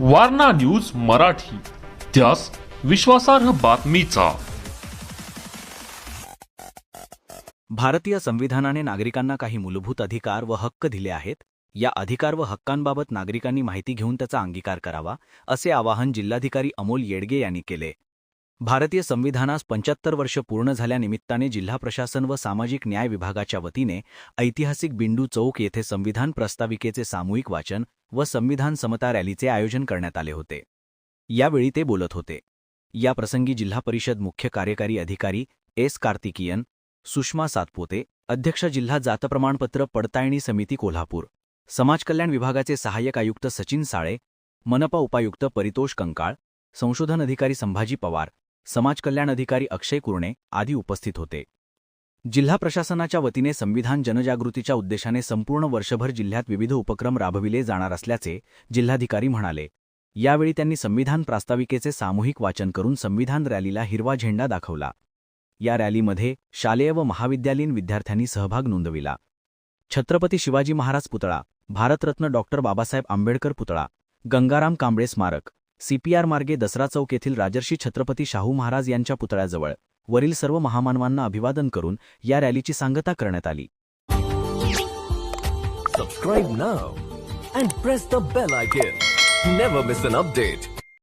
Warna news Marathi त्यास विश्वासार्ह बातमीचा. भारतीय संविधानाने नागरिकांना काही मूलभूत अधिकार व हक्क दिले आहेत. या अधिकार व हक्कांबाबत नागरिकांनी माहिती घेऊन त्याचा अंगीकार करावा असे आवाहन जिल्हाधिकारी अमोल येडगे यांनी केले. भारतीय संविधानास पंच्याहत्तर वर्ष पूर्ण झाल्यानिमित्ताने जिल्हा प्रशासन व सामाजिक न्याय विभागाच्या वतीने ऐतिहासिक बिंडू चौक येथे संविधान प्रस्ताविकेचे सामूहिक वाचन व संविधान समता रॅलीचे आयोजन करण्यात आले होते. यावेळी ते बोलत होते. या प्रसंगी जिल्हा परिषद मुख्य कार्यकारी अधिकारी एस कार्तिकीयन सुषमा सातपोते अध्यक्ष जिल्हा जात प्रमाणपत्र पडताळणी समिती कोल्हापूर समाज कल्याण विभागाचे सहाय्यक आयुक्त सचिन साळे मनपा उपायुक्त परितोष कंकाळ संशोधन अधिकारी संभाजी पवार समाज कल्याण अधिकारी अक्षय कुरणे आदी उपस्थित होते. जिल्हा प्रशासनाच्या वतीने संविधान जनजागृतीच्या उद्देशाने संपूर्ण वर्षभर जिल्ह्यात विविध उपक्रम राबविले जाणार असल्याचे जिल्हाधिकारी म्हणाले. यावेळी त्यांनी संविधान प्रास्ताविकेचे सामूहिक वाचन करून संविधान रॅलीला हिरवा झेंडा दाखवला. या रॅलीमध्ये शालेय व महाविद्यालयीन विद्यार्थ्यांनी सहभाग नोंदविला. छत्रपती शिवाजी महाराज पुतळा भारतरत्न डॉक्टर बाबासाहेब आंबेडकर पुतळा गंगाराम कांबळे स्मारक सीपीआर मार्गे दसरा चौक येथील राजर्षी छत्रपती शाहू महाराज यांच्या पुतळ्याजवळ वरील सर्व महामानवांना अभिवादन करून या रॅलीची सांगता करण्यात आली. Subscribe now and press the bell icon never miss an update